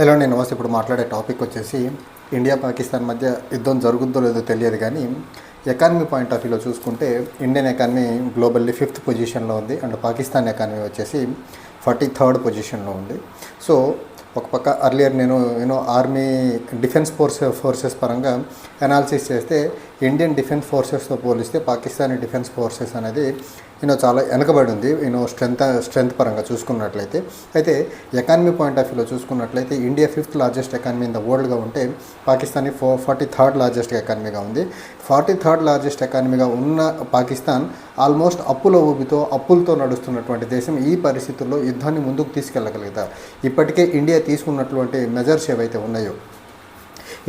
Hello నేను నమస్తే. ఇప్పుడు మాట్లాడే టాపిక్ వచ్చేసి ఇండియా పాకిస్తాన్ మధ్య యుద్ధం జరుగుద్దో లేదో తెలియదు కానీ ఎకానమీ పాయింట్ ఆఫ్ వ్యూలో చూసుకుంటే ఇండియన్ ఎకానమీ గ్లోబల్లీ ఫిఫ్త్ పొజిషన్లో ఉంది. అండ్ పాకిస్తాన్ ఎకానమీ వచ్చేసి ఫార్టీ థర్డ్ పొజిషన్లో ఉంది. సో ఒక పక్క అర్లియర్ నేను you know army defence force forces పరంగా అనాలిసిస్ చేస్తే ఇండియన్ డిఫెన్స్ ఫోర్సెస్తో పోలిస్తే పాకిస్తానీ డిఫెన్స్ ఫోర్సెస్ అనేది యూనో చాలా వెనకబడి ఉంది. యూనో స్ట్రెంత్ స్ట్రెంత్ పరంగా చూసుకున్నట్లయితే. అయితే ఎకానమీ పాయింట్ ఆఫ్ వ్యూలో చూసుకున్నట్లయితే India fifth largest economy in the వరల్డ్గా ఉంటే పాకిస్తాన్ ఫో ఫార్టీ థర్డ్ లార్జెస్ట్ ఎకానమీగా ఉంది. ఫార్టీ థర్డ్ లార్జెస్ట్ ఎకానమీగా ఉన్న పాకిస్తాన్ ఆల్మోస్ట్ అప్పుల ఊబితో అప్పులతో నడుస్తున్నటువంటి దేశం. ఈ పరిస్థితుల్లో యుద్ధాన్ని ముందుకు తీసుకెళ్ళగలుగుతా ఇప్పటికే ఇండియా తీసుకున్నటువంటి మెజర్స్ ఏవైతే ఉన్నాయో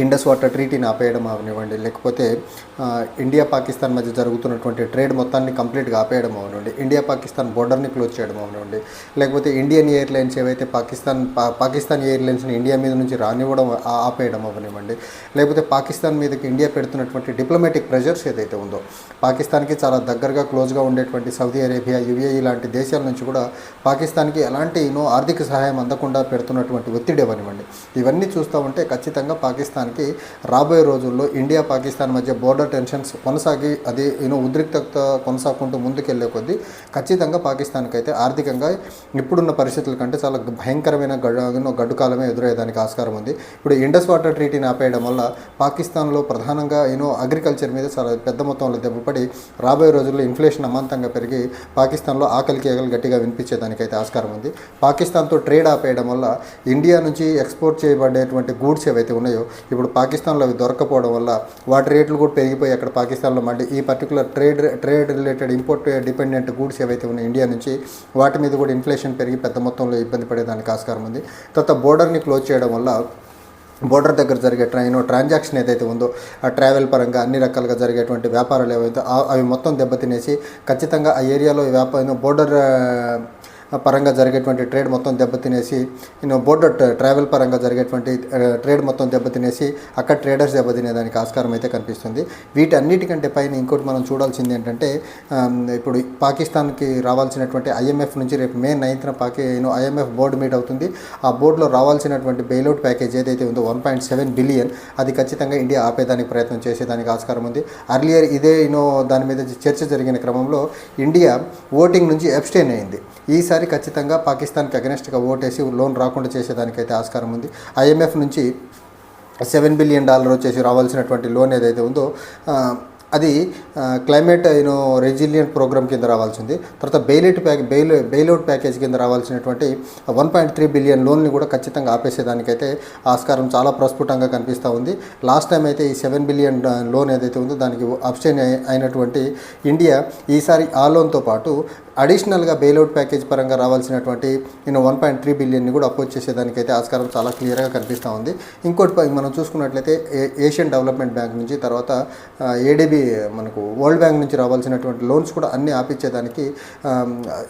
ఇండస్ వాటర్ ట్రీటీని ఆపేయడం అవనివ్వండి. లేకపోతే ఇండియా పాకిస్తాన్ మధ్య జరుగుతున్నటువంటి ట్రేడ్ మొత్తాన్ని కంప్లీట్గా ఆపేయడం అవనివ్వండి. ఇండియా పాకిస్తాన్ బోర్డర్ని క్లోజ్ చేయడం అవనివ్వండి. లేకపోతే ఇండియన్ ఎయిర్లైన్స్ ఏవైతే పాకిస్తాన్ పా పాకిస్తాన్ ఎయిర్లైన్స్ని ఇండియా మీద నుంచి రానివ్వడం ఆపేయడం అవనివ్వండి. లేకపోతే పాకిస్తాన్ మీదకి ఇండియా పెడుతున్నటువంటి డిప్లొమాటిక్ ప్రెజర్స్ ఏదైతే ఉందో పాకిస్తాన్కి చాలా దగ్గరగా క్లోజ్గా ఉండేటువంటి సౌదీ అరేబియా యుఏఈ లాంటి దేశాల నుంచి కూడా పాకిస్తాన్కి ఎలాంటి ఎన్నో ఆర్థిక సహాయం అందకుండా పెడుతున్నటువంటి ఒత్తిడి అవనివ్వండి. ఇవన్నీ చూస్తూ ఉంటే ఖచ్చితంగా పాకిస్తాన్ పాకిస్తాన్కి రాబోయే రోజుల్లో ఇండియా పాకిస్తాన్ మధ్య బోర్డర్ టెన్షన్స్ కొనసాగి అది యూనో ఉద్రిక్తత కొనసాగుకుంటూ ముందుకెళ్ళే కొద్దీ ఖచ్చితంగా పాకిస్తాన్కి అయితే ఆర్థికంగా ఇప్పుడున్న పరిస్థితుల కంటే చాలా భయంకరమైన గడ్డు యూనో కాలమే ఎదురయ్యేదానికి ఆస్కారం ఉంది. ఇప్పుడు ఇండస్ వాటర్ ట్రీటీని ఆపేయడం వల్ల పాకిస్తాన్లో ప్రధానంగా యూనో అగ్రికల్చర్ మీద చాలా పెద్ద మొత్తంలో దెబ్బపడి రాబోయే రోజుల్లో ఇన్ఫ్లేషన్ అమాంతంగా పెరిగి పాకిస్తాన్లో ఆకలి కేకలు గట్టిగా వినిపించేదానికైతే ఆస్కారం ఉంది. పాకిస్తాన్తో ట్రేడ్ ఆపేయడం వల్ల ఇండియా నుంచి ఎక్స్పోర్ట్ చేయబడేటువంటి గూడ్స్ ఏవైతే ఉన్నాయో ఇప్పుడు పాకిస్తాన్లో అవి దొరకపోవడం వల్ల వాటి రేట్లు కూడా పెరిగిపోయి అక్కడ పాకిస్తాన్లో మళ్ళీ ఈ particular trade trade related import dependent goods ఏవైతే ఉన్నాయి ఇండియా నుంచి వాటి మీద కూడా ఇన్ఫ్లేషన్ పెరిగి పెద్ద మొత్తంలో ఇబ్బంది పడేదానికి ఆస్కారం ఉంది. తర్వాత బోర్డర్ని క్లోజ్ చేయడం వల్ల బోర్డర్ దగ్గర జరిగే ట్రైన్ ట్రాన్సాక్షన్ ఏదైతే ఉందో ఆ ట్రావెల్ పరంగా అన్ని రకాలుగా జరిగేటువంటి వ్యాపారాలు ఏవైతే అవి మొత్తం దెబ్బతినేసి ఖచ్చితంగా ఆ ఏరియాలో వ్యాపారం బోర్డర్ పరంగా జరిగేటువంటి ట్రేడ్ మొత్తం దెబ్బతినేసి నేను బోర్డర్ ట్రావెల్ పరంగా జరిగేటువంటి ట్రేడ్ మొత్తం దెబ్బతినేసి అక్కడ ట్రేడర్స్ దెబ్బతినేదానికి ఆస్కారం అయితే కనిపిస్తుంది. వీటన్నిటికంటే పైన ఇంకోటి మనం చూడాల్సింది ఏంటంటే ఇప్పుడు పాకిస్తాన్కి రావాల్సినటువంటి ఐఎంఎఫ్ నుంచి రేపు మే నైన్త్న పాకి ఐఎంఎఫ్ బోర్డు మీట్ అవుతుంది. ఆ బోర్డులో రావాల్సినటువంటి బెయిలౌట్ ప్యాకేజ్ ఏదైతే ఉందో వన్ పాయింట్ సెవెన్ బిలియన్ అది ఖచ్చితంగా ఇండియా ఆపేదానికి ప్రయత్నం చేసేదానికి ఆస్కారం ఉంది. అర్లియర్ ఇదే యూనో దాని మీద చర్చ జరిగిన క్రమంలో ఇండియా ఓటింగ్ నుంచి అబ్స్టైన్ అయింది. ఈసారి ఖచ్చితంగా పాకిస్తాన్కి అగెనెస్ట్గా ఓటేసి లోన్ రాకుండా చేసేదానికైతే ఆస్కారం ఉంది. ఐఎంఎఫ్ నుంచి సెవెన్ బిలియన్ డాలర్ వచ్చేసి రావాల్సినటువంటి లోన్ ఏదైతే ఉందో అది క్లైమేట్ యూనో రెజిలియంట్ ప్రోగ్రామ్ కింద రావాల్సింది. తర్వాత bailout pack bail bailout package కింద రావాల్సినటువంటి వన్ పాయింట్ త్రీ బిలియన్ లోన్ని కూడా ఖచ్చితంగా ఆపేసేదానికైతే ఆస్కారం చాలా ప్రస్ఫుటంగా కనిపిస్తూ ఉంది. లాస్ట్ టైం అయితే ఈ సెవెన్ బిలియన్ లోన్ ఏదైతే ఉందో దానికి అబ్స్టైన్ అయినటువంటి ఇండియా ఈసారి ఆ లోన్తో పాటు అడిషనల్గా బెయిల్అవుట్ ప్యాకేజ్ పరంగా రావాల్సినటువంటి నేను వన్ పాయింట్ త్రీ బిలియన్ని కూడా అపోజ్ చేసేదానికైతే ఆస్కారం చాలా క్లియర్గా కనిపిస్తూ ఉంది. ఇంకోటి పై- మనం చూసుకున్నట్లయితే ఏ- ఏషియన్ డెవలప్మెంట్ బ్యాంక్ నుంచి తర్వాత ఏడీబీ మనకు వరల్డ్ బ్యాంక్ నుంచి రావాల్సినటువంటి లోన్స్ కూడా అన్నీ ఆపిచ్చేదానికి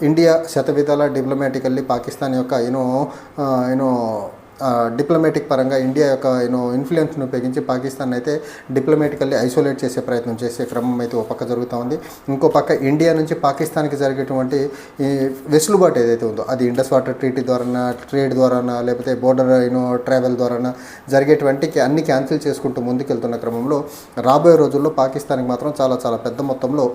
ఇండియా శతవిధాల డిప్లొమాటికల్లీ పాకిస్తాన్ యొక్క you know you know diplomatic పరంగా ఇండియా యొక్క యూనో ఇన్ఫ్లుయెన్స్ను ఉపయోగించి పాకిస్తాన్ అయితే డిప్లొమాటికల్లీ ఐసోలేట్ చేసే ప్రయత్నం చేసే క్రమం అయితే ఒక పక్క జరుగుతూ ఉంది. ఇంకో పక్క ఇండియా నుంచి పాకిస్తాన్కి జరిగేటువంటి ఈ వెసులుబాటు ఏదైతే ఉందో అది ఇండస్ వాటర్ ట్రీటీ ద్వారా ట్రేడ్ ద్వారానా లేకపోతే బోర్డర్ యూనో ట్రావెల్ ద్వారానా జరిగేటువంటి అన్ని క్యాన్సిల్ చేసుకుంటూ ముందుకెళ్తున్న క్రమంలో రాబోయే రోజుల్లో పాకిస్తాన్కి మాత్రం చాలా చాలా పెద్ద మొత్తంలో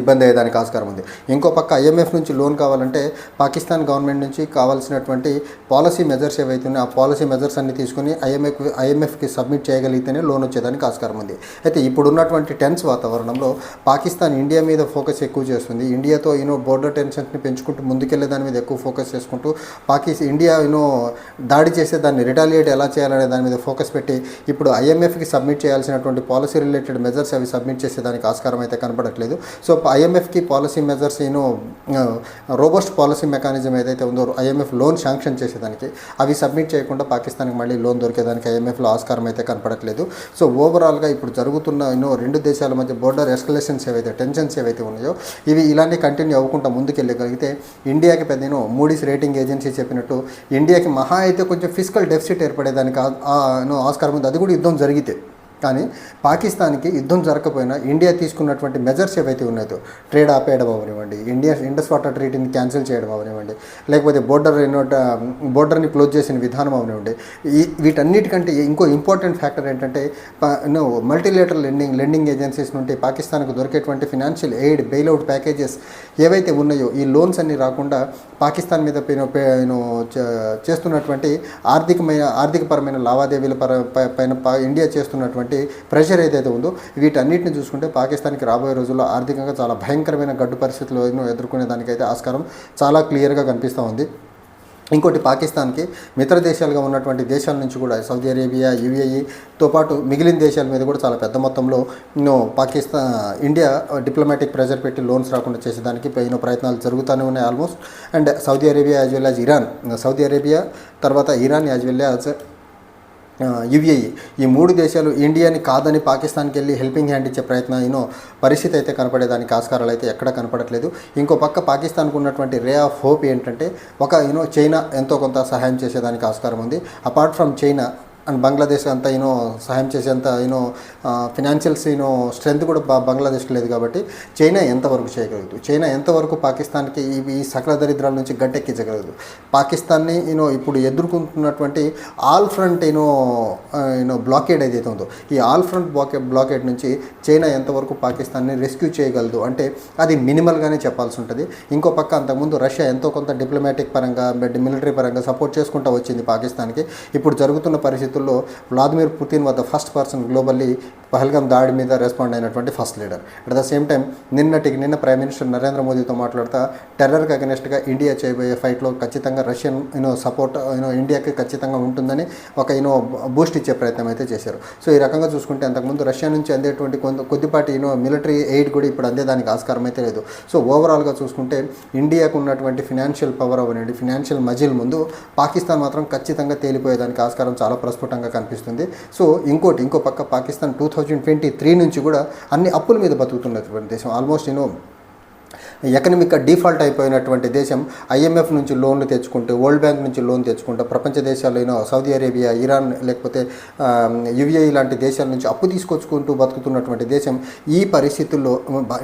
ఇబ్బంది అయ్యేదానికి ఆస్కారం ఉంది. ఇంకో పక్క ఐఎంఎఫ్ నుంచి లోన్ కావాలంటే పాకిస్తాన్ గవర్నమెంట్ నుంచి కావాల్సినటువంటి పాలసీ మెజర్స్ ఏవైతే ఉన్నాయో ఆ పాలసీ మెజర్స్ అన్ని తీసుకుని ఐఎంఎఫ్ ఐఎంఎఫ్కి సబ్మిట్ చేయగలిగితేనే లోన్ వచ్చేదానికి ఆస్కారం ఉంది. అయితే ఇప్పుడున్నటువంటి టెన్స్ వాతావరణంలో పాకిస్తాన్ ఇండియా మీద ఫోకస్ ఎక్కువ చేస్తుంది. ఇండియాతో యూనో బోర్డర్ టెన్షన్స్ని పెంచుకుంటూ ముందుకెళ్ళే దాని మీద ఎక్కువ ఫోకస్ చేసుకుంటూ పాకిస్తాన్ ఇండియా యూనో దాడి చేసే దాన్ని రిటాలియేట్ ఎలా చేయాలనే దాని మీద ఫోకస్ పెట్టి ఇప్పుడు ఐఎంఎఫ్కి సబ్మిట్ చేయాల్సినటువంటి పాలసీ రిలేటెడ్ మెజర్స్ అవి సబ్మిట్ చేసేదానికి ఆస్కారం అయితే కనపడట్లేదు. So so ఐఎంఎఫ్కి policy measures you know robust policy mechanism ఏదైతే ఉందో ఐఎంఎఫ్ లోన్ శాంక్షన్ చేసేదానికి అవి సబ్మిట్ చేయకుండా పాకిస్తాన్కి మళ్ళీ లోన్ దొరికేదానికి ఐఎంఎఫ్లో ఆస్కారం అయితే కనపడట్లేదు. సో ఓవరాల్గా ఇప్పుడు జరుగుతున్న ఎన్నో రెండు దేశాల మధ్య బోర్డర్ ఎస్కలేషన్స్ ఏవైతే టెన్షన్స్ ఏవైతే ఉన్నాయో ఇవి ఇలానే కంటిన్యూ అవ్వకుండా ముందుకెళ్ళగలిగితే ఇండియాకి పెద్ద నేను మూడీస్ రేటింగ్ ఏజెన్సీ చెప్పినట్టు ఇండియాకి మహా అయితే కొంచెం ఫిజికల్ డెఫిసిట్ ఏర్పడేదానికి ఆస్కారం ఉంది. అది కూడా యుద్ధం జరిగితే. కానీ పాకిస్తాన్కి యుద్ధం జరగకపోయినా ఇండియా తీసుకున్నటువంటి మెజర్స్ ఏవైతే ఉన్నాయో ట్రేడ్ ఆపేయడం అవనివ్వండి ఇండియా ఇండస్ వాటర్ ట్రీటీని క్యాన్సిల్ చేయడం అవనివ్వండి లేకపోతే బోర్డర్ ఎన్నోట బోర్డర్ని క్లోజ్ చేసిన విధానం అవనివ్వండి ఈ వీటన్నిటికంటే ఇంకో ఇంపార్టెంట్ ఫ్యాక్టర్ ఏంటంటే no multilateral lending lending agencies నుండి పాకిస్తాన్కు దొరికేటువంటి ఫినాన్షియల్ ఎయిడ్ బెయిల్అవుట్ ప్యాకేజెస్ ఏవైతే ఉన్నాయో ఈ లోన్స్ అన్ని రాకుండా పాకిస్తాన్ మీద నేను చేస్తున్నటువంటి ఆర్థికమైన ఆర్థికపరమైన లావాదేవీల పర పైన ఇండియా చేస్తున్నటువంటి ప్రెషర్ ఏదైతే ఉందో వీటన్నిటిని చూసుకుంటే పాకిస్తాన్కి రాబోయే రోజుల్లో ఆర్థికంగా చాలా భయంకరమైన గడ్డు పరిస్థితులను ఎదుర్కొనే దానికైతే ఆస్కారం చాలా క్లియర్గా కనిపిస్తూ ఉంది. ఇంకోటి పాకిస్తాన్కి మిత్ర దేశాలుగా ఉన్నటువంటి దేశాల నుంచి కూడా సౌదీ అరేబియా యుఏఈతో పాటు మిగిలిన దేశాల మీద కూడా చాలా పెద్ద మొత్తంలో పాకిస్తాన్ ఇండియా డిప్లొమాటిక్ ప్రెజర్ పెట్టి లోన్స్ రాకుండా చేసేదానికి ఎన్నో ప్రయత్నాలు జరుగుతూనే ఉన్నాయి almost. And Saudi Arabia as well as Iran. Saudi Arabia తర్వాత Iran as well as UAE ఈ మూడు దేశాలు ఇండియాని కాదని పాకిస్తాన్కి వెళ్ళి హెల్పింగ్ హ్యాండ్ ఇచ్చే ప్రయత్నం యూనో పరిస్థితి అయితే కనపడేదానికి ఆస్కారాలు అయితే ఎక్కడ కనపడట్లేదు. ఇంకో పక్క పాకిస్తాన్కు ఉన్నటువంటి రే ఆఫ్ హోప్ ఏంటంటే ఒక యూనో చైనా ఎంతో కొంత సహాయం చేసేదానికి ఆస్కారం ఉంది. Apart from China and Bangladesh అంతా యూనో సహాయం చేసేంత యూనో ఫినాన్షియల్స్ యూనో స్ట్రెంత్ కూడా బంగ్లాదేశ్ బంగ్లాదేశ్కి లేదు కాబట్టి చైనా ఎంతవరకు చేయగలదు? చైనా ఎంతవరకు పాకిస్తాన్కి ఇవి ఈ సకల దరిద్రాల నుంచి గట్టెక్కించగలదు? పాకిస్తాన్ని యూనో ఇప్పుడు ఎదుర్కొంటున్నటువంటి all front you know you know blockade ఏదైతే ఉందో ఈ ఆల్ ఫ్రంట్ బ్లాకే బ్లాకేడ్ నుంచి చైనా ఎంతవరకు పాకిస్తాన్ని రెస్క్యూ చేయగలదు అంటే అది మినిమల్గానే చెప్పాల్సి ఉంటుంది. ఇంకో పక్క అంతకుముందు రష్యా ఎంతో కొంత డిప్లొమాటిక్ పరంగా మిలిటరీ పరంగా సపోర్ట్ చేసుకుంటూ వచ్చింది పాకిస్తాన్కి. ఇప్పుడు జరుగుతున్న పరిస్థితుల్లో వ్లాదిమిర్ పుతిన్ వద్ద ఫస్ట్ పర్సన్ గ్లోబల్లీ పహల్గం దాడి మీద రెస్పాండ్ అయినటువంటి first leader at the same time నిన్నటికి నిన్న ప్రైమ్ మినిస్టర్ నరేంద్ర మోదీతో మాట్లాడుతూ టెర్రర్కి అగనెస్ట్గా ఇండియా చేయబోయే ఫైట్లో ఖచ్చితంగా రష్యన్ యూనో సపోర్ట్ యూనో ఇండియాకి ఖచ్చితంగా ఉంటుందని ఒక యూనో బూస్ట్ ఇచ్చే ప్రయత్నం అయితే చేశారు. సో ఈ రకంగా చూసుకుంటే అంతకుముందు రష్యా నుంచి అందేటువంటి కొంత కొద్దిపాటి యూనో మిలిటరీ ఎయిడ్ కూడా ఇప్పుడు అందేదానికి ఆస్కారం అయితే లేదు. సో ఓవరాల్గా చూసుకుంటే ఇండియాకు ఉన్నటువంటి ఫినాన్షియల్ పవర్ అవనండి ఫినాన్షియల్ మజిల్ ముందు పాకిస్తాన్ మాత్రం ఖచ్చితంగా తేలిపోయేదానికి ఆస్కారం చాలా ప్రస్ఫుటంగా కనిపిస్తుంది. సో ఇంకోటి ఇంకో పక్క Pakistan two thousand twenty three నుంచి కూడా అన్ని అప్పుల మీద బతుకుతున్నటువంటి దేశం. ఆల్మోస్ట్ యూనో ఎకనమిక్ డిఫాల్ట్ అయిపోయినటువంటి దేశం ఐఎంఎఫ్ నుంచి లోన్లు తెచ్చుకుంటూ వరల్డ్ బ్యాంక్ నుంచి లోన్ తెచ్చుకుంటూ ప్రపంచ దేశాలైన సౌదీ అరేబియా ఇరాన్ లేకపోతే యుఏఈ లాంటి దేశాల నుంచి అప్పు తీసుకొచ్చుకుంటూ బతుకుతున్నటువంటి దేశం ఈ పరిస్థితుల్లో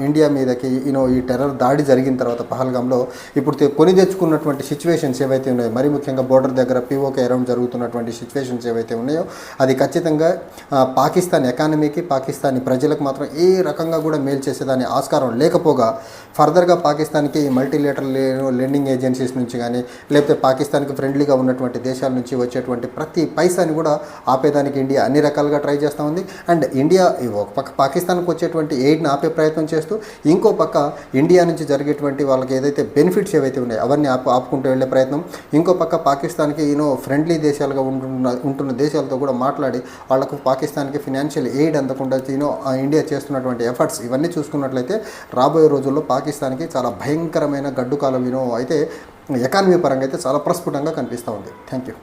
ఇండియా మీదకి యూనో ఈ టెర్రర్ దాడి జరిగిన తర్వాత పహల్గాంలో ఇప్పుడు కొని తెచ్చుకున్నటువంటి సిచ్యువేషన్స్ ఏవైతే ఉన్నాయో మరీ ముఖ్యంగా బోర్డర్ దగ్గర పీఓకే అరౌండ్ జరుగుతున్నటువంటి సిచ్యువేషన్స్ ఏవైతే ఉన్నాయో అది ఖచ్చితంగా పాకిస్తాన్ ఎకానమీకి పాకిస్తానీ ప్రజలకు మాత్రం ఏ రకంగా కూడా మేలు చేసేదాని ఆస్కారం లేకపోగా ఫర్దర్గా పాకిస్తాన్కి మల్టీలేటరల్ లెండింగ్ ఏజెన్సీస్ నుంచి కానీ లేకపోతే పాకిస్తాన్కి ఫ్రెండ్లీగా ఉన్నటువంటి దేశాల నుంచి వచ్చేటువంటి ప్రతి పైసాని కూడా ఆపేదానికి ఇండియా అన్ని రకాలుగా ట్రై చేస్తూ ఉంది. అండ్ ఇండియా ఒక పక్క పాకిస్తాన్కి వచ్చేటువంటి ఎయిడ్ని ఆపే ప్రయత్నం చేస్తూ ఇంకో పక్క ఇండియా నుంచి జరిగేటువంటి వాళ్ళకి ఏదైతే బెనిఫిట్స్ ఏవైతే ఉన్నాయో అవన్నీ ఆపు ఆపుకుంటూ వెళ్ళే ప్రయత్నం ఇంకో పక్క పాకిస్తాన్కి యూనో ఫ్రెండ్లీ దేశాలుగా ఉంటున్న ఉంటున్న దేశాలతో కూడా మాట్లాడి వాళ్ళకు పాకిస్తాన్కి ఫినాన్షియల్ ఎయిడ్ అందకుండా యూనో ఇండియా చేస్తున్నటువంటి ఎఫర్ట్స్ ఇవన్నీ చూసుకున్నట్లయితే రాబోయే రోజుల్లో పాకిస్తాన్కి చాలా భయంకరమైన గడ్డు కాలం అయితే ఎకానమీ పరంగా అయితే చాలా ప్రస్ఫుటంగా కనిపిస్తూ ఉంది. Thank you.